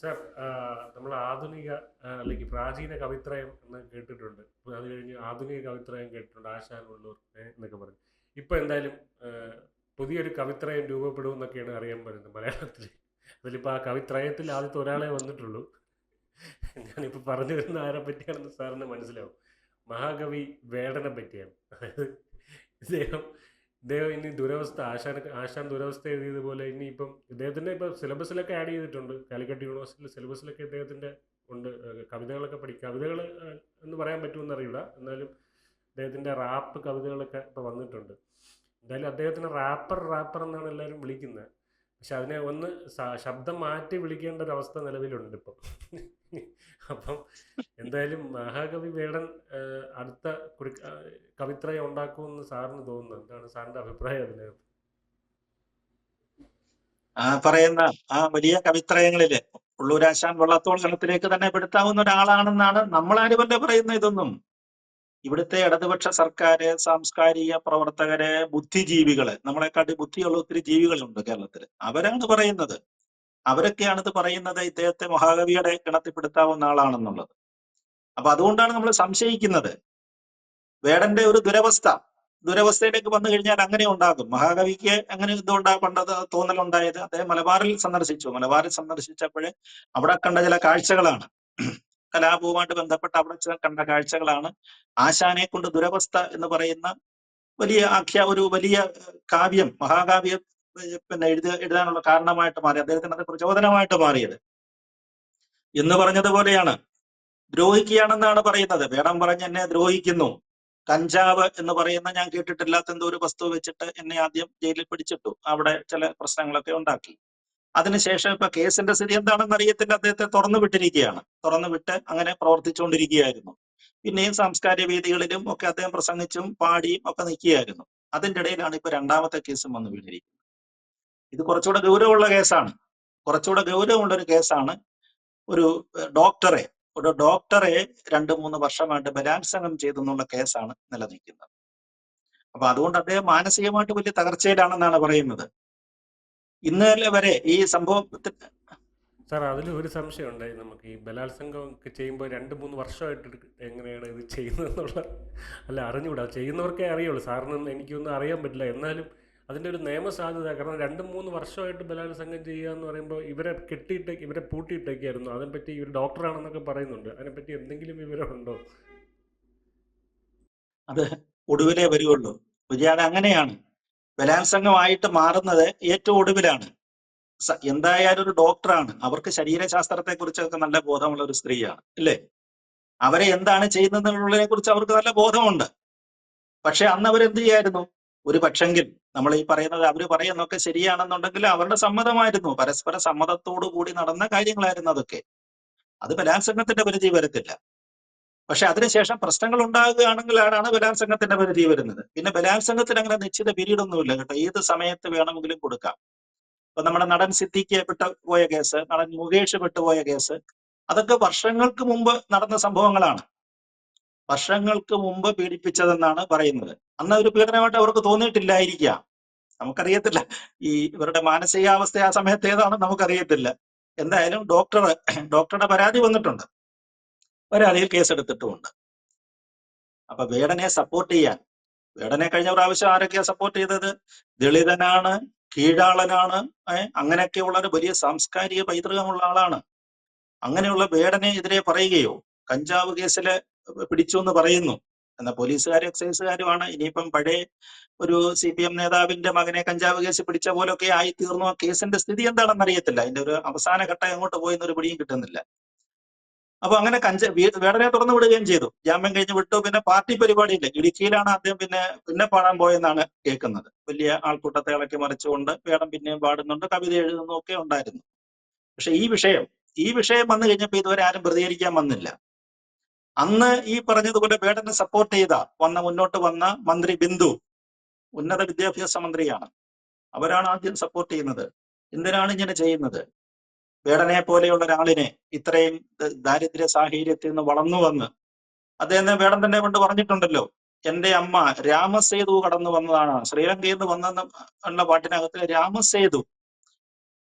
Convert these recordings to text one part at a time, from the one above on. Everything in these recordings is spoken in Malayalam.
സർ നമ്മൾ ആധുനിക അല്ലെങ്കിൽ പ്രാചീന കവിത്രയം എന്ന് കേട്ടിട്ടുണ്ട്. അത് കഴിഞ്ഞ് ആധുനിക കവിത്രയം കേട്ടിട്ടുണ്ട് ആശാൻ ഉള്ളൂർ എന്നൊക്കെ പറഞ്ഞു. ഇപ്പൊ എന്തായാലും പുതിയൊരു കവിത്രയം രൂപപ്പെടും എന്നൊക്കെയാണ് അറിയാൻ പറയുന്നത് മലയാളത്തിൽ അതിലിപ്പോൾ ആ കവിത്രയത്തിൽ ആദ്യത്തെ ഒരാളെ വന്നിട്ടുള്ളൂ. ഞാനിപ്പോൾ പറഞ്ഞു വരുന്ന ആരെ പറ്റിയാണെന്ന് സാറിന് മനസ്സിലാവും. മഹാകവി വേടനെ പറ്റിയാണ്. അതായത് ഇദ്ദേഹം ഇദ്ദേഹം ഇനി ദുരവസ്ഥ ആശാൻ ആശാൻ ദുരവസ്ഥ എഴുതിയതുപോലെ ഇനി ഇപ്പം ഇദ്ദേഹത്തിന്റെ ഇപ്പം സിലബസിലൊക്കെ ആഡ് ചെയ്തിട്ടുണ്ട്. കാലിക്കറ്റ് യൂണിവേഴ്സിറ്റിയിൽ സിലബസിലൊക്കെ ഇദ്ദേഹത്തിന്റെ ഉണ്ട്. കവിതകളൊക്കെ പഠിക്കുക കവിതകൾ എന്ന് പറയാൻ പറ്റുമെന്ന് അറിയില്ല എന്നാലും അദ്ദേഹത്തിന്റെ റാപ്പ് കവിതകളൊക്കെ ഇപ്പോൾ വന്നിട്ടുണ്ട്. എന്തായാലും അദ്ദേഹത്തിന് റാപ്പർ റാപ്പർ എന്നാണ് എല്ലാവരും വിളിക്കുന്നത്. പക്ഷെ അതിനെ ഒന്ന് ശബ്ദം മാറ്റി വിളിക്കേണ്ട ഒരു അവസ്ഥ നിലവിലുണ്ട് ഇപ്പം. അപ്പം എന്തായാലും മഹാകവി വേടൻ അടുത്ത കുറി കവിത്രയം ഉണ്ടാക്കുമെന്ന് സാറിന് തോന്നുന്നു. എന്താണ് സാറിന്റെ അഭിപ്രായം അതിനകത്ത്? ആ പറയുന്ന ആ വലിയ കവിത്രയങ്ങളിൽ ഉള്ളൂരാശാൻ വള്ളത്തോൾ ഗണത്തിലേക്ക് തന്നെ പെടുത്താവുന്ന ഒരാളാണെന്നാണ് നമ്മളാരുമല്ല പറയുന്ന ഇതൊന്നും. ഇവിടുത്തെ ഇടതുപക്ഷ സർക്കാര് സാംസ്കാരിക പ്രവർത്തകര് ബുദ്ധിജീവികൾ നമ്മളെക്കാട്ടി ബുദ്ധിയുള്ള ഒത്തിരി ജീവികളുണ്ട് കേരളത്തിൽ അവരാണ് പറയുന്നത്. അവരൊക്കെയാണ് ഇത് പറയുന്നത് ഇദ്ദേഹത്തെ മഹാകവിയുടെ ഗണത്തിൽപ്പെടുത്താവുന്ന ആളാണെന്നുള്ളത്. അപ്പൊ അതുകൊണ്ടാണ് നമ്മൾ സംശയിക്കുന്നത്. വേടന്റെ ഒരു ദുരവസ്ഥ ദുരവസ്ഥയിലേക്ക് വന്നു കഴിഞ്ഞാൽ അങ്ങനെ ഉണ്ടാകും. മഹാകവിക്ക് അങ്ങനെ ഇതുകൊണ്ടാ പണ്ടത് തോന്നലുണ്ടായത്? അദ്ദേഹം മലബാറിൽ സന്ദർശിച്ചു. മലബാറിൽ സന്ദർശിച്ചപ്പോഴേ അവിടെ കണ്ട ചില കാഴ്ചകളാണ്. കലാപവുമായിട്ട് ബന്ധപ്പെട്ട് അവിടെ കണ്ട കാഴ്ചകളാണ്. ആശാനെ കൊണ്ട് ദുരവസ്ഥ എന്ന് പറയുന്ന വലിയ ആഖ്യ ഒരു വലിയ കാവ്യം മഹാകാവ്യം പിന്നെ എഴുതി എഴുതാനുള്ള കാരണമായിട്ട് മാറി അദ്ദേഹത്തിന് അത് പ്രചോദനമായിട്ട് മാറിയത്. എന്ന് പറഞ്ഞതുപോലെയാണ്. ദ്രോഹിക്കുകയാണെന്നാണ് പറയുന്നത്. വേണം പറഞ്ഞ് എന്നെ ദ്രോഹിക്കുന്നു. കഞ്ചാവ് എന്ന് പറയുന്ന ഞാൻ കേട്ടിട്ടില്ലാത്ത എന്തോ ഒരു വസ്തു വെച്ചിട്ട് എന്നെ ആദ്യം ജയിലിൽ പിടിച്ചിട്ടു. അവിടെ ചില പ്രശ്നങ്ങളൊക്കെ ഉണ്ടാക്കി. അതിനുശേഷം ഇപ്പൊ കേസിന്റെ സ്ഥിതി എന്താണെന്ന് അറിയത്തില്ല. അദ്ദേഹത്തെ തുറന്നു വിട്ടിരിക്കുകയാണ്. തുറന്നു വിട്ട് അങ്ങനെ പ്രവർത്തിച്ചുകൊണ്ടിരിക്കുകയായിരുന്നു. പിന്നെയും സാംസ്കാരിക വേദികളിലും ഒക്കെ അദ്ദേഹം പ്രസംഗിച്ചും പാടിയും ഒക്കെ നിൽക്കുകയായിരുന്നു. അതിന്റെ ഇടയിലാണ് ഇപ്പൊ രണ്ടാമത്തെ കേസും വന്നു വീണിരിക്കുന്നത്. ഇത് കുറച്ചുകൂടെ ഗൗരവമുള്ള കേസാണ്. കുറച്ചുകൂടെ ഗൗരവമുള്ള ഒരു കേസാണ് ഒരു ഡോക്ടറെ ഒരു ഡോക്ടറെ രണ്ട് മൂന്ന് വർഷമായിട്ട് ബലാത്സംഗം ചെയ്തു എന്നുള്ള കേസാണ് നിലനിൽക്കുന്നത്. അപ്പൊ അതുകൊണ്ട് അദ്ദേഹം മാനസികമായിട്ട് വലിയ തകർച്ചയിലാണെന്നാണ് പറയുന്നത്. ഇന്നലെ വരെ ഈ സംഭവത്തിൽ സാർ അതിൽ ഒരു സംശയം ഉണ്ടായി നമുക്ക്. ഈ ബലാത്സംഗം ഒക്കെ ചെയ്യുമ്പോൾ രണ്ട് മൂന്ന് വർഷമായിട്ട് എങ്ങനെയാണ് ഇത് ചെയ്യുന്നതെന്നുള്ള അല്ല അറിഞ്ഞുകൂടാ. ചെയ്യുന്നവർക്കേ അറിയുള്ളൂ. സാറിനൊന്നും എനിക്കൊന്നും അറിയാൻ പറ്റില്ല. എന്നാലും അതിന്റെ ഒരു നിയമസാധ്യത കാരണം രണ്ട് മൂന്ന് വർഷമായിട്ട് ബലാത്സംഗം ചെയ്യുക എന്ന് പറയുമ്പോൾ ഇവരെ കെട്ടിയിട്ട് ഇവരെ പൂട്ടിയിട്ടേക്കായിരുന്നു. അതിനെപ്പറ്റി ഇവർ ഡോക്ടറാണെന്നൊക്കെ പറയുന്നുണ്ട്. അതിനെപ്പറ്റി എന്തെങ്കിലും വിവരമുണ്ടോ? അത് ഒടുവിലേ വരുവുള്ളൂ. വിജയാട് അങ്ങനെയാണ്. ബലാത്സംഗമായിട്ട് മാറുന്നത് ഏറ്റവും ഒടുവിലാണ്. എന്തായാലും ഒരു ഡോക്ടറാണ്. അവർക്ക് ശരീരശാസ്ത്രത്തെ കുറിച്ചൊക്കെ നല്ല ബോധമുള്ള ഒരു സ്ത്രീയാണ്. അല്ലേ അവരെ എന്താണ് ചെയ്യുന്നതിനെ കുറിച്ച് അവർക്ക് നല്ല ബോധമുണ്ട്. പക്ഷെ അന്ന് അവരെന്ത് ചെയ്യായിരുന്നു? ഒരു പക്ഷെങ്കിൽ നമ്മൾ ഈ പറയുന്നത് അവർ പറയുന്നൊക്കെ ശരിയാണെന്നുണ്ടെങ്കിൽ അവരുടെ സമ്മതമായിരുന്നു. പരസ്പര സമ്മതത്തോടു കൂടി നടന്ന കാര്യങ്ങളായിരുന്നു അതൊക്കെ. അത് ബലാത്സംഗത്തിന്റെ പരിധി വരത്തില്ല. പക്ഷെ അതിനുശേഷം പ്രശ്നങ്ങൾ ഉണ്ടാകുകയാണെങ്കിലാണ് ബലാത്സംഗത്തിന്റെ പരിധി വരുന്നത്. പിന്നെ ബലാത്സംഗത്തിന് അങ്ങനെ നിശ്ചിത പീരീഡ് ഒന്നുമില്ല കേട്ടോ. ഏത് സമയത്ത് വേണമെങ്കിലും കൊടുക്കാം. ഇപ്പൊ നമ്മുടെ നടൻ സിദ്ദിഖ് പോയ കേസ് നടൻ മുകേഷ് വിട്ടുപോയ കേസ് അതൊക്കെ വർഷങ്ങൾക്ക് മുമ്പ് നടന്ന സംഭവങ്ങളാണ്. വർഷങ്ങൾക്ക് മുമ്പ് പീഡിപ്പിച്ചതെന്നാണ് പറയുന്നത്. അന്ന് ഒരു പീഡനമായിട്ട് അവർക്ക് തോന്നിയിട്ടില്ലായിരിക്കാം. നമുക്കറിയത്തില്ല. ഈ ഇവരുടെ മാനസികാവസ്ഥ ആ സമയത്ത് ഏതാണെന്ന് നമുക്കറിയത്തില്ല. എന്തായാലും ഡോക്ടർ ഡോക്ടറുടെ പരാതി വന്നിട്ടുണ്ട്. പരാതിയിൽ കേസെടുത്തിട്ടുമുണ്ട്. അപ്പൊ വേടനെ സപ്പോർട്ട് ചെയ്യാൻ. വേടനെ കഴിഞ്ഞ പ്രാവശ്യം ആരൊക്കെയാ സപ്പോർട്ട് ചെയ്തത്? ദളിതനാണ് കീഴാളനാണ് അങ്ങനെയൊക്കെയുള്ള ഒരു വലിയ സാംസ്കാരിക പൈതൃകമുള്ള ആളാണ്. അങ്ങനെയുള്ള വേടനെ എതിരെ പറയുകയോ കഞ്ചാവ് കേസിൽ പിടിച്ചു എന്ന് പറയുന്നു. എന്ന പോലീസുകാരും എക്സൈസുകാരുമാണ്. ഇനിയിപ്പം പഴയ ഒരു സി പി എം നേതാവിന്റെ മകനെ കഞ്ചാവ് കേസ് പിടിച്ച പോലൊക്കെ ആയി തീർന്നു ആ കേസിന്റെ സ്ഥിതി എന്താണെന്ന് അറിയത്തില്ല. അതിന്റെ ഒരു അവസാന ഘട്ടം എങ്ങോട്ട് പോയി എന്നൊരു പിടിയും കിട്ടുന്നില്ല. അപ്പൊ അങ്ങനെ കഞ്ച വേടനെ തുറന്നു വിടുകയും ചെയ്തു. ജാമ്യം കഴിഞ്ഞ് വിട്ടു. പിന്നെ പാർട്ടി പരിപാടിയില്ല. ഇടുക്കിയിലാണ് ആദ്യം പിന്നെ പിന്നെ പാടാൻ പോയെന്നാണ് കേൾക്കുന്നത്. വലിയ ആൾക്കൂട്ടത്തെ ഇളക്കി മറിച്ചുകൊണ്ട് വേടം പിന്നെയും പാടുന്നുണ്ട്. കവിത എഴുതുന്നു ഒക്കെ ഉണ്ടായിരുന്നു. പക്ഷെ ഈ വിഷയം ഈ വിഷയം വന്നു കഴിഞ്ഞപ്പോൾ ഇതുവരെ ആരും പ്രതികരിക്കാൻ വന്നില്ല. അന്ന് ഈ പറഞ്ഞതുപോലെ ബേഡനെ സപ്പോർട്ട് ചെയ്ത വന്ന മുന്നോട്ട് വന്ന മന്ത്രി ബിന്ദു ഉന്നത വിദ്യാഭ്യാസ മന്ത്രിയാണ്. അവരാണ് ആദ്യം സപ്പോർട്ട് ചെയ്യുന്നത്. എന്തിനാണ് ഇങ്ങനെ ചെയ്യുന്നത്? വേടനെ പോലെയുള്ള ഒരാളിനെ ഇത്രയും ദാരിദ്ര്യ സാഹചര്യത്തിൽ നിന്ന് വളർന്നു വന്ന് അദ്ദേഹം വേടൻ തന്നെ കൊണ്ട് പറഞ്ഞിട്ടുണ്ടല്ലോ എന്റെ അമ്മ രാമസേതു കടന്നു വന്നതാണ്. ശ്രീലങ്കയിൽ നിന്ന് വന്ന പാട്ടിനകത്ത് രാമസേതു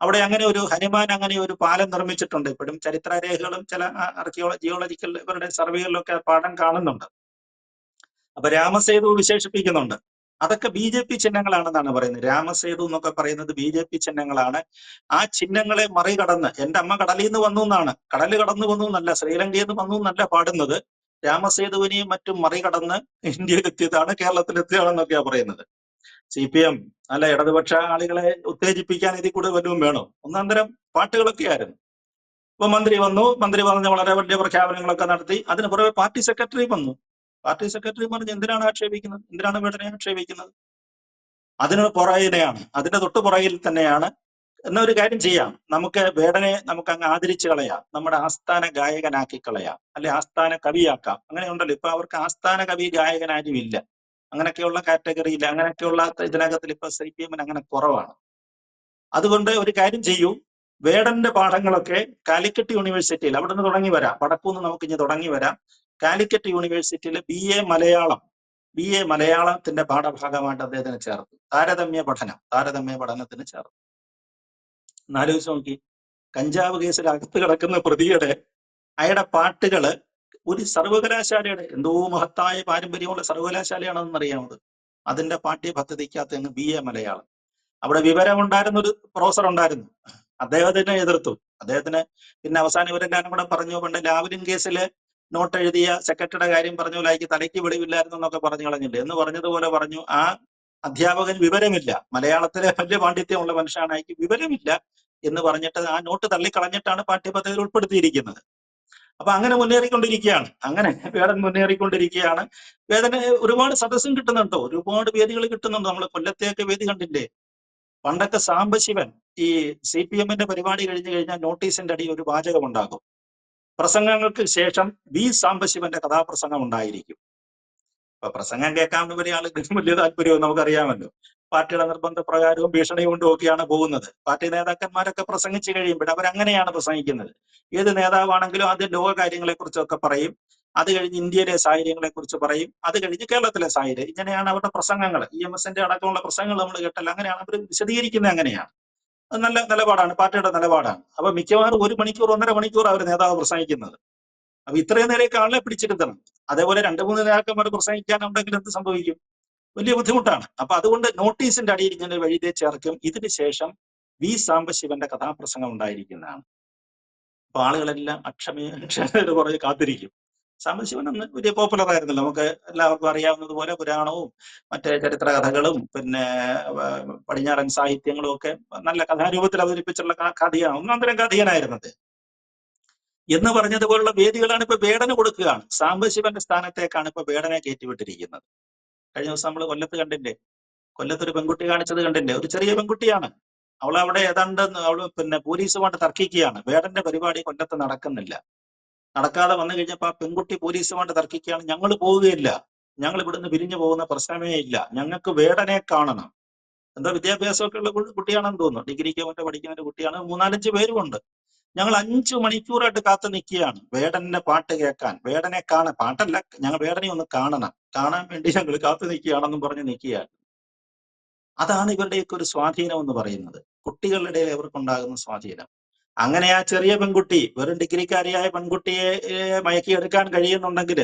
അവിടെ അങ്ങനെ ഒരു ഹനുമാൻ അങ്ങനെ ഒരു പാലം നിർമ്മിച്ചിട്ടുണ്ട്. ഇപ്പോഴും ചരിത്രരേഖകളും ചില ആർക്കിയോളജി ജിയോളജിക്കൽ ഇവരുടെ സർവേകളിലൊക്കെ പാഠം കാണുന്നുണ്ട്. അപ്പൊ രാമസേതു വിശേഷിപ്പിക്കുന്നുണ്ട്. അതൊക്കെ ബി ജെ പി ചിഹ്നങ്ങളാണെന്നാണ് പറയുന്നത്. രാമസേതു എന്നൊക്കെ പറയുന്നത് ബി ജെ പി ചിഹ്നങ്ങളാണ്. ആ ചിഹ്നങ്ങളെ മറികടന്ന് എന്റെ അമ്മ കടലിൽ നിന്ന് വന്നു എന്നാണ്. കടൽ കടന്നു വന്നു എന്നല്ല ശ്രീലങ്കയിൽ നിന്ന് വന്നു എന്നല്ല പാടുന്നത്. രാമസേതുവിനെയും മറ്റും മറികടന്ന് ഇന്ത്യയിലെത്തിയതാണ് കേരളത്തിലെത്തിയതാണെന്നൊക്കെയാണ് പറയുന്നത്. സി പി എം അല്ല ഇടതുപക്ഷ ആളുകളെ ഉത്തേജിപ്പിക്കാൻ ഇതിൽ കൂടെ വല്ലതും വേണോ? ഒന്നാന്തരം പാട്ടുകളൊക്കെ ആയിരുന്നു. ഇപ്പൊ മന്ത്രി വന്നു. മന്ത്രി പറഞ്ഞ വളരെ വലിയ പ്രഖ്യാപനങ്ങളൊക്കെ നടത്തി. അതിന് പുറമെ പാർട്ടി സെക്രട്ടറി വന്നു. പാർട്ടി സെക്രട്ടറി പറഞ്ഞ് എന്തിനാണ് ആക്ഷേപിക്കുന്നത്? എന്തിനാണ് വേദനയെ ആക്ഷേപിക്കുന്നത്? അതിന് പുറകിനെയാണ് അതിന്റെ തൊട്ട് പുറകിൽ തന്നെയാണ്. എന്നൊരു കാര്യം ചെയ്യാം. നമുക്ക് വേടനെ നമുക്ക് അങ്ങ് ആദരിച്ചു കളയാം. നമ്മുടെ ആസ്ഥാന ഗായകനാക്കി കളയാം. അല്ലെ ആസ്ഥാന കവിയാക്കാം. അങ്ങനെ ഉണ്ടല്ലോ ഇപ്പൊ അവർക്ക് ആസ്ഥാന കവി ഗായകനാരും ഇല്ല. അങ്ങനെയൊക്കെയുള്ള കാറ്റഗറിയിൽ അങ്ങനെയൊക്കെയുള്ള ഇതിനകത്തിൽ ഇപ്പൊ സി പി എമ്മിന് അങ്ങനെ കുറവാണ്. അതുകൊണ്ട് ഒരു കാര്യം ചെയ്യൂ. വേടന്റെ പാഠങ്ങളൊക്കെ കാലിക്കറ്റ് യൂണിവേഴ്സിറ്റിയിൽ അവിടെ നിന്ന് തുടങ്ങി വരാം. വടക്കൂന്ന് നമുക്ക് ഇനി തുടങ്ങി വരാം. കാലിക്കറ്റ് യൂണിവേഴ്സിറ്റിയിൽ B A Malayalam B A മലയാളത്തിന്റെ പാഠഭാഗമായിട്ട് അദ്ദേഹത്തിന് ചേർത്തു. താരതമ്യ പഠനം താരതമ്യ പഠനത്തിന് ചേർത്തു. എന്നാലോചിച്ച് നോക്കി. കഞ്ചാവ് കേസിൽ അകത്ത് കിടക്കുന്ന പ്രതിയുടെ അയാളുടെ പാട്ടുകൾ ഒരു സർവകലാശാലയുടെ എന്തോ മഹത്തായ പാരമ്പര്യമുള്ള സർവകലാശാലയാണെന്ന് അറിയാമത്. അതിന്റെ പാഠ്യ പദ്ധതിക്കകത്ത് അങ്ങ് ബി എ മലയാളം. അവിടെ വിവരമുണ്ടായിരുന്ന ഒരു പ്രൊഫസർ ഉണ്ടായിരുന്നു. അദ്ദേഹത്തിനെ എതിർത്തു. അദ്ദേഹത്തിന് പിന്നെ അവസാനം ഇവരെല്ലാരും കൂടെ പറഞ്ഞു പണ്ട് ലാവലിൻ കേസിൽ നോട്ട് എഴുതിയ സെക്രട്ടറിയുടെ കാര്യം പറഞ്ഞു അയക്ക് തലയ്ക്ക് വെളിവില്ലായിരുന്നു എന്നൊക്കെ പറഞ്ഞു കളഞ്ഞില്ലേ? എന്ന് പറഞ്ഞതുപോലെ പറഞ്ഞു ആ അധ്യാപകൻ വിവരമില്ല. മലയാളത്തിലെ വലിയ പാണ്ഡിത്യമുള്ള മനുഷ്യനാണ് അയക്ക് വിവരമില്ല എന്ന് പറഞ്ഞിട്ട് ആ നോട്ട് തള്ളിക്കളഞ്ഞിട്ടാണ് പാഠ്യപദ്ധതിയിൽ ഉൾപ്പെടുത്തിയിരിക്കുന്നത്. അപ്പൊ അങ്ങനെ മുന്നേറിക്കൊണ്ടിരിക്കുകയാണ്. അങ്ങനെ വേടൻ മുന്നേറിക്കൊണ്ടിരിക്കുകയാണ്. വേദന ഒരുപാട് സദസ്സും കിട്ടുന്നുണ്ടോ? ഒരുപാട് വേദികൾ കിട്ടുന്നുണ്ടോ? നമ്മൾ കൊല്ലത്തെയൊക്കെ വേദി കണ്ടില്ലേ? പണ്ടൊക്കെ സാംബശിവൻ ഈ സി പി എമ്മിന്റെ പരിപാടി കഴിഞ്ഞു കഴിഞ്ഞാൽ നോട്ടീസിന്റെ അടിയിൽ ഒരു വാചകം ഉണ്ടാകും പ്രസംഗങ്ങൾക്ക് ശേഷം വി സാംബശിവന്റെ കഥാപ്രസംഗം ഉണ്ടായിരിക്കും. അപ്പൊ പ്രസംഗം കേൾക്കാൻ വലിയ ആളുകൾക്ക് വലിയ താല്പര്യവും നമുക്കറിയാമല്ലോ. പാർട്ടിയുടെ നിർബന്ധ പ്രകാരവും ഭീഷണി കൊണ്ടും ഒക്കെയാണ് പോകുന്നത്. പാർട്ടി നേതാക്കന്മാരൊക്കെ പ്രസംഗിച്ചു കഴിയുമ്പോൾ അവരങ്ങനെയാണ് പ്രസംഗിക്കുന്നത്. ഏത് നേതാവാണെങ്കിലും ആദ്യം ലോക കാര്യങ്ങളെ കുറിച്ചൊക്കെ പറയും. അത് കഴിഞ്ഞ് ഇന്ത്യയിലെ സാഹചര്യങ്ങളെ കുറിച്ച് പറയും. അത് കഴിഞ്ഞ് കേരളത്തിലെ സാഹചര്യം. ഇങ്ങനെയാണ് അവരുടെ പ്രസംഗങ്ങൾ ഇ എം എസിന്റെ അടക്കമുള്ള പ്രസംഗങ്ങൾ നമ്മൾ കേട്ടല്ല അങ്ങനെയാണ്. അവർ വിശദീകരിക്കുന്നത് അങ്ങനെയാണ്. അത് നല്ല നിലപാടാണ്. പാർട്ടിയുടെ നിലപാടാണ്. അപ്പൊ മിക്കവാറും ഒരു മണിക്കൂർ ഒന്നര മണിക്കൂർ അവർ നേതാവ് പ്രസംഗിക്കുന്നത്. അപ്പൊ ഇത്രയും നേരെ ആളെ പിടിച്ചിരുത്തണം അതേപോലെ രണ്ട് മൂന്ന് നേതാക്കന്മാർ പ്രസംഗിക്കാനുണ്ടെങ്കിൽ എന്ത് സംഭവിക്കും? വലിയ ബുദ്ധിമുട്ടാണ്. അപ്പൊ അതുകൊണ്ട് നോട്ടീസിന്റെ അടിയിൽ ഇങ്ങനെ വഴിതെ ചേർക്കും. ഇതിന് ശേഷം വി സാംബശിവന്റെ കഥാപ്രസംഗം ഉണ്ടായിരിക്കുന്നതാണ്. അപ്പൊ ആളുകളെല്ലാം അക്ഷമയ അക്ഷമയുടെ പുറകെ കാത്തിരിക്കും. സാംബശിവൻ അന്ന് വലിയ പോപ്പുലർ ആയിരുന്നല്ലോ. നമുക്ക് എല്ലാവർക്കും അറിയാവുന്നത് പോലെ പുരാണവും മറ്റേ ചരിത്ര കഥകളും പിന്നെ പടിഞ്ഞാറൻ സാഹിത്യങ്ങളും ഒക്കെ നല്ല കഥാരൂപത്തിൽ അവതരിപ്പിച്ചുള്ള കഥയാണ്. ഒന്നാം തരം കഥയനായിരുന്നത്. എന്ന് പറഞ്ഞതുപോലുള്ള വേദികളാണ് ഇപ്പൊ വേടന് കൊടുക്കുകയാണ്. സാംബശിവന്റെ സ്ഥാനത്തേക്കാണ് ഇപ്പൊ വേടനെ കയറ്റിവിട്ടിരിക്കുന്നത്. കഴിഞ്ഞ ദിവസം നമ്മൾ കൊല്ലത്ത് കണ്ടില്ലേ? കൊല്ലത്ത് ഒരു പെൺകുട്ടി കാണിച്ചത് കണ്ടില്ലേ? ഒരു ചെറിയ പെൺകുട്ടിയാണ്. അവൾ അവിടെ ഏതാണ്ട് അവൾ പിന്നെ പോലീസുമായിട്ട് തർക്കിക്കുകയാണ്. വേടന്റെ പരിപാടി കൊല്ലത്ത് നടക്കുന്നില്ല. നടക്കാതെ വന്നു കഴിഞ്ഞപ്പോൾ ആ പെൺകുട്ടി പോലീസുമായിട്ട് തർക്കിക്കുകയാണ്. ഞങ്ങൾ പോവുകയില്ല. ഞങ്ങൾ ഇവിടുന്ന് പിരിഞ്ഞു പോകുന്ന പ്രശ്നമേ ഇല്ല. ഞങ്ങൾക്ക് വേടനെ കാണണം. എന്താ വിദ്യാഭ്യാസമൊക്കെ ഉള്ള കുട്ടിയാണെന്ന് തോന്നുന്നു. ഡിഗ്രിക്ക് മറ്റോ പഠിക്കുന്ന ഒരു കുട്ടിയാണ്. മൂന്നാലഞ്ച് പേരുമുണ്ട് ഞങ്ങൾ അഞ്ചു മണിക്കൂറായിട്ട് കാത്തു നിൽക്കുകയാണ്. വേടന്റെ പാട്ട് കേൾക്കാൻ. വേടനെ കാണാൻ പാട്ടല്ല ഞങ്ങൾ വേടനെ ഒന്ന് കാണണം. കാണാൻ വേണ്ടി ഞങ്ങൾ കാത്തു നിൽക്കുകയാണെന്നും പറഞ്ഞ് നിൽക്കുകയാണ്. അതാണ് ഇവരുടെയൊക്കെ ഒരു സ്വാധീനം എന്ന് പറയുന്നത്. കുട്ടികളുടെ ഇടയിൽ ഇവർക്കുണ്ടാകുന്ന സ്വാധീനം. അങ്ങനെ ആ ചെറിയ പെൺകുട്ടി വെറും ഡിഗ്രിക്കാരിയായ പെൺകുട്ടിയെ മയക്കിയെടുക്കാൻ കഴിയുന്നുണ്ടെങ്കിൽ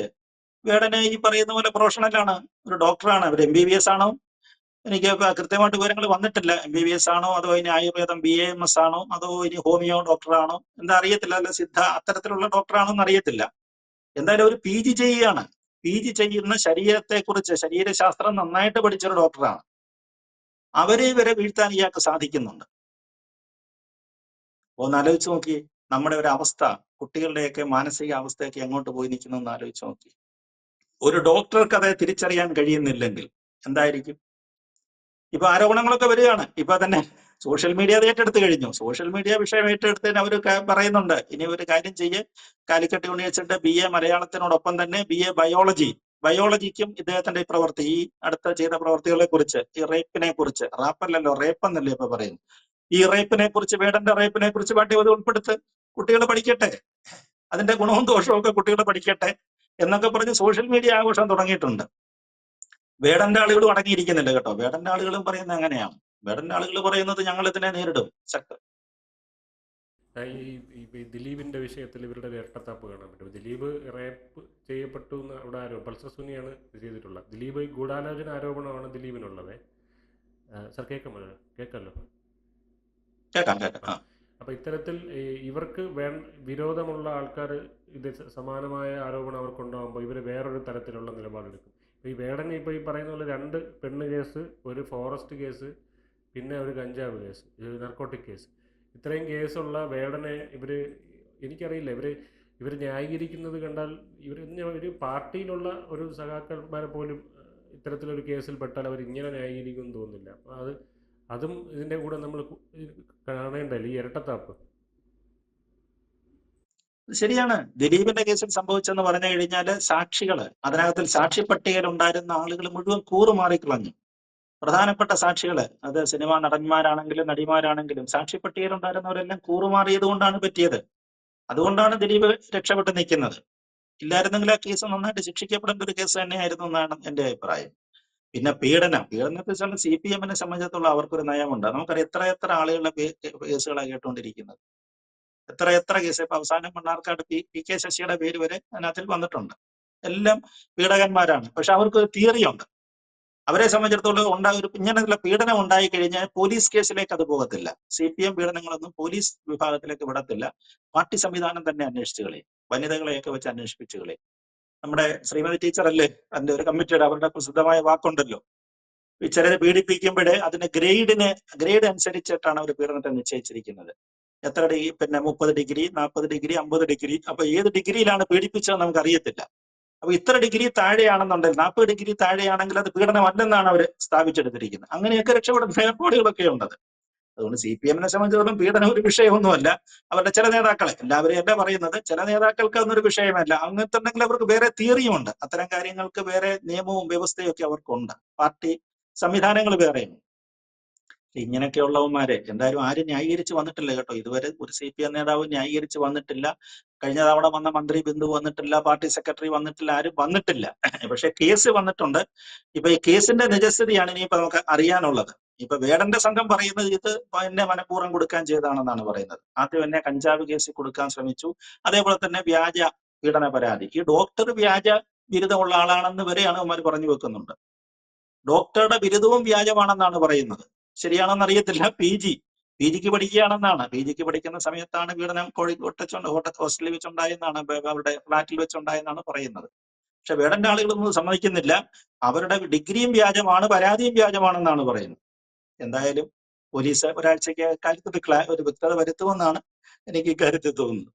വേടനെ ഈ പറയുന്ന പോലെ പ്രൊഫഷണലാണ് ഒരു ഡോക്ടറാണ് അവർ എം ബി ബി എസ് ആണോ? എനിക്ക് കൃത്യമായിട്ട് വിവരങ്ങൾ വന്നിട്ടില്ല. എം ബി ബി എസ് ആണോ അതോ ഇനി ആയുർവേദം ബി എം എസ് ആണോ അതോ ഇനി ഹോമിയോ ഡോക്ടറാണോ എന്താ അറിയത്തില്ല. അല്ല സിദ്ധ അത്തരത്തിലുള്ള ഡോക്ടറാണോ എന്ന് അറിയത്തില്ല. എന്തായാലും ഒരു പി ജി ചെയ്യുകയാണ് പി ജി ചെയ്യുന്ന ശരീരത്തെ കുറിച്ച് ശരീരശാസ്ത്രം നന്നായിട്ട് പഠിച്ചൊരു ഡോക്ടറാണ്. അവരെ വരെ വീഴ്ത്താൻ ഇയാൾക്ക് സാധിക്കുന്നുണ്ട്. ഒന്ന് ആലോചിച്ച് നോക്കി. നമ്മുടെ ഒരു അവസ്ഥ കുട്ടികളുടെയൊക്കെ മാനസിക അവസ്ഥയൊക്കെ എങ്ങോട്ട് പോയി നിൽക്കുന്നു എന്ന് ആലോചിച്ച് നോക്കി. ഒരു ഡോക്ടർക്ക് അതെ തിരിച്ചറിയാൻ കഴിയുന്നില്ലെങ്കിൽ എന്തായിരിക്കും? ഇപ്പൊ ആരോപണങ്ങളൊക്കെ വരികയാണ്. ഇപ്പൊ തന്നെ സോഷ്യൽ മീഡിയ അത് ഏറ്റെടുത്ത് കഴിഞ്ഞു. സോഷ്യൽ മീഡിയ വിഷയം ഏറ്റെടുത്തതിന് അവർ പറയുന്നുണ്ട്. ഇനി ഒരു കാര്യം ചെയ്യേ. കാലിക്കറ്റ് യൂണിവേഴ്സിറ്റിയുടെ ബി എ മലയാളത്തിനോടൊപ്പം തന്നെ ബി എ ബയോളജി ബയോളജിക്കും ഇദ്ദേഹത്തിന്റെ പ്രവൃത്തി ഈ അടുത്ത ചെയ്ത പ്രവൃത്തികളെ കുറിച്ച് ഈ റേപ്പിനെ കുറിച്ച് റാപ്പല്ലല്ലോ റേപ്പ് എന്നല്ലേ ഇപ്പൊ പറയുന്നു ഈ റേപ്പിനെ കുറിച്ച് വേടന്റെ റേപ്പിനെ കുറിച്ച് പാഠ്യപദ്ധതി ഉൾപ്പെടുത്ത്? കുട്ടികൾ പഠിക്കട്ടെ. അതിന്റെ ഗുണവും ദോഷവും ഒക്കെ കുട്ടികൾ പഠിക്കട്ടെ എന്നൊക്കെ പറഞ്ഞ് സോഷ്യൽ മീഡിയ ആഘോഷം തുടങ്ങിയിട്ടുണ്ട്. വേടന്റെ ആളുകളും അടങ്ങിയിരിക്കുന്നില്ല കേട്ടോ. വേടന്റെ ആളുകളും പറയുന്നത് അങ്ങനെയാണ്. വേടന്റെ ആളുകൾ പറയുന്നത് ഞങ്ങൾ ഇതിനെ നേരിടും. ശക്തം. ഈ ദിലീപിന്റെ വിഷയത്തിൽ ഇവരുടെ ഇരട്ടത്താപ്പ് കാണാൻ പറ്റും. ദിലീപ് റേപ്പ് ചെയ്യപ്പെട്ടു എന്ന് അവിടെ ആരോ പൾസർ സുനിയാണ് ചെയ്തിട്ടുള്ളത്. ദിലീപ് ഗൂഢാലോചന ആരോപണമാണ് ദിലീപിനുള്ളത്. സർ കേൾക്കാമോ? കേൾക്കാമല്ലോ? അപ്പൊ. ഇത്തരത്തിൽ ഇവർക്ക് വേ വിരോധമുള്ള ആൾക്കാർ ഇത് സമാനമായ ആരോപണം അവർക്കുണ്ടാകുമ്പോൾ ഇവർ വേറൊരു തരത്തിലുള്ള നിലപാടെടുക്കും. ഈ വേടന് ഇപ്പോൾ ഈ പറയുന്ന പോലെ രണ്ട് പെണ്ണ് കേസ് ഒരു ഫോറസ്റ്റ് കേസ് പിന്നെ ഒരു കഞ്ചാവ് കേസ് നർക്കോട്ടിക് കേസ് ഇത്രയും കേസുള്ള വേടനെ ഇവർ എനിക്കറിയില്ല. ഇവർ ഇവർ ന്യായീകരിക്കുന്നത് കണ്ടാൽ ഇവർ ഒരു പാർട്ടിയിലുള്ള ഒരു സഖാക്കന്മാരെ പോലും ഇത്തരത്തിലൊരു കേസിൽ പെട്ടാൽ അവർ ഇങ്ങനെ ന്യായീകരിക്കുമെന്ന് തോന്നുന്നില്ല. അപ്പോൾ അത് അതും ഇതിന്റെ കൂടെ നമ്മൾ കാണേണ്ടല്ലേ ഈ ഇരട്ടത്താപ്പ്? ശരിയാണ്. ദിലീപിന്റെ കേസിൽ സംഭവിച്ചെന്ന് പറഞ്ഞു കഴിഞ്ഞാൽ സാക്ഷികൾ അതിനകത്തിൽ സാക്ഷി പട്ടികയിൽ ഉണ്ടായിരുന്ന ആളുകൾ മുഴുവൻ കൂറുമാറിക്കളഞ്ഞു പ്രധാനപ്പെട്ട സാക്ഷികൾ അത് സിനിമാ നടന്മാരാണെങ്കിലും നടിമാരാണെങ്കിലും സാക്ഷി പട്ടികയിൽ ഉണ്ടായിരുന്നവരെല്ലാം കൂറുമാറിയത് കൊണ്ടാണ് പറ്റിയത്. അതുകൊണ്ടാണ് ദിലീപ് രക്ഷപ്പെട്ട് നിൽക്കുന്നത്. ഇല്ലായിരുന്നെങ്കിൽ ആ കേസ് നന്നായിട്ട് ശിക്ഷിക്കപ്പെടേണ്ട ഒരു കേസ് തന്നെയായിരുന്നു എന്നാണ് എന്റെ അഭിപ്രായം. പിന്നെ പീഡനം. പീഡനത്തെ സി പി എമ്മിനെ സംബന്ധിച്ചിടത്തോളം അവർക്കൊരു നയമുണ്ട്. നമുക്കറിയാം എത്ര എത്ര ആളുകളുടെ കേസുകളാണ് കേട്ടുകൊണ്ടിരിക്കുന്നത്. എത്ര എത്ര കേസ് ഇപ്പൊ അവസാനം മണ്ണാർക്കാട് പി പി കെ ശശിയുടെ പേര് വരെ അതിനകത്തിൽ വന്നിട്ടുണ്ട്. എല്ലാം പീഡകന്മാരാണ്. പക്ഷെ അവർക്ക് ഒരു തിയറി ഉണ്ട്. അവരെ സംബന്ധിച്ചിടത്തോളം ഉണ്ടായ ഒരു ഇങ്ങനെയുള്ള പീഡനം ഉണ്ടായി കഴിഞ്ഞാൽ പോലീസ് കേസിലേക്ക് അത് പോകത്തില്ല. സി പി എം പീഡനങ്ങളൊന്നും പോലീസ് വിഭാഗത്തിലേക്ക് വിടത്തില്ല. പാർട്ടി സംവിധാനം തന്നെ അന്വേഷിച്ചു കളി വനിതകളെയൊക്കെ വെച്ച് അന്വേഷിപ്പിച്ചു കളി നമ്മുടെ ശ്രീമതി ടീച്ചർ അല്ലേ അതിന്റെ ഒരു കമ്മിറ്റിയുടെ അവരുടെ പ്രസിദ്ധമായ വാക്കുണ്ടല്ലോ. ചിലരെ പീഡിപ്പിക്കുമ്പോഴേ അതിന്റെ ഗ്രേഡിന് ഗ്രേഡ് അനുസരിച്ചിട്ടാണ് അവർ പീഡനത്തെ നിശ്ചയിച്ചിരിക്കുന്നത്. എത്ര ഡിഗ്രി പിന്നെ മുപ്പത് ഡിഗ്രി നാൽപ്പത് ഡിഗ്രി അമ്പത് ഡിഗ്രി അപ്പൊ ഏത് ഡിഗ്രിയിലാണ് പീഡിപ്പിച്ചത് നമുക്ക് അറിയത്തില്ല അപ്പൊ ഇത്ര ഡിഗ്രി താഴെയാണെന്നുണ്ടെങ്കിൽ നാൽപ്പത് ഡിഗ്രി താഴെയാണെങ്കിൽ അത് പീഡനമല്ലെന്നാണ് അവർ സ്ഥാപിച്ചെടുത്തിരിക്കുന്നത്. അങ്ങനെയൊക്കെ രക്ഷപ്പെടുന്ന ഏർപ്പാടുകളൊക്കെ ഉണ്ടത്. അതുകൊണ്ട് സി പി എമ്മിനെ സംബന്ധിച്ചിടത്തോളം പീഡനം ഒരു വിഷയമൊന്നുമല്ല. അവരുടെ ചില നേതാക്കളെ എല്ലാവരെയും അല്ല പറയുന്നത് ചില നേതാക്കൾക്ക് അതൊന്നൊരു വിഷയമല്ല. അങ്ങനത്തെ ഉണ്ടെങ്കിൽ അവർക്ക് വേറെ തിയറിയും ഉണ്ട് അത്തരം കാര്യങ്ങൾക്ക് വേറെ നിയമവും വ്യവസ്ഥയും ഒക്കെ അവർക്കുണ്ട്. പാർട്ടി സംവിധാനങ്ങൾ വേറെയുണ്ട്. ഇങ്ങനെയൊക്കെയുള്ളവന്മാരെ. എന്തായാലും ആരും ന്യായീകരിച്ച് വന്നിട്ടില്ല കേട്ടോ. ഇതുവരെ ഒരു സി പി എം നേതാവ് ന്യായീകരിച്ച് വന്നിട്ടില്ല. കഴിഞ്ഞ തവണ വന്ന മന്ത്രി ബിന്ദു വന്നിട്ടില്ല പാർട്ടി സെക്രട്ടറി വന്നിട്ടില്ല ആരും വന്നിട്ടില്ല. പക്ഷെ കേസ് വന്നിട്ടുണ്ട്. ഇപ്പൊ ഈ കേസിന്റെ നിജസ്ഥിതിയാണ് ഇനിയിപ്പോ നമുക്ക് അറിയാനുള്ളത്. ഇപ്പൊ വേടന്റെ സംഘം പറയുന്നത് ഇത് എന്നെ മനഃപൂർവം കൊടുക്കാൻ ചെയ്തതാണെന്നാണ് പറയുന്നത്. ആദ്യം എന്നെ കഞ്ചാവ് കേസിൽ കൊടുക്കാൻ ശ്രമിച്ചു. അതേപോലെ തന്നെ വ്യാജ പീഡന പരാതി. ഈ ഡോക്ടർ വ്യാജ ബിരുദമുള്ള ആളാണെന്ന് വരെയാണ് അവന്മാർ പറഞ്ഞു വെക്കുന്നുണ്ട്. ഡോക്ടറുടെ ബിരുദവും വ്യാജമാണെന്നാണ് പറയുന്നത്. ശരിയാണെന്ന് അറിയത്തില്ല പി ജി പി ജിക്ക് പഠിക്കുകയാണെന്നാണ്. പി ജിക്ക് പഠിക്കുന്ന സമയത്താണ് പീഡനം കോഴിക്കോട്ട് ഹോട്ടൽ ഹോസ്റ്റലിൽ വെച്ചുണ്ടായെന്നാണ് അവരുടെ ഫ്ലാറ്റിൽ വെച്ചുണ്ടായെന്നാണ് പറയുന്നത്. പക്ഷെ വേടന്റെ ആളുകളൊന്നും സമ്മതിക്കുന്നില്ല. അവരുടെ ഡിഗ്രിയും വ്യാജമാണ് പരാതിയും വ്യാജമാണെന്നാണ് പറയുന്നത്. എന്തായാലും പോലീസ് ഒരാഴ്ചയ്ക്ക് കാര്യത്തിൽ ഒരു വ്യക്തത വരുത്തുമെന്നാണ് എനിക്ക് ഇക്കാര്യത്തിൽ തോന്നുന്നത്.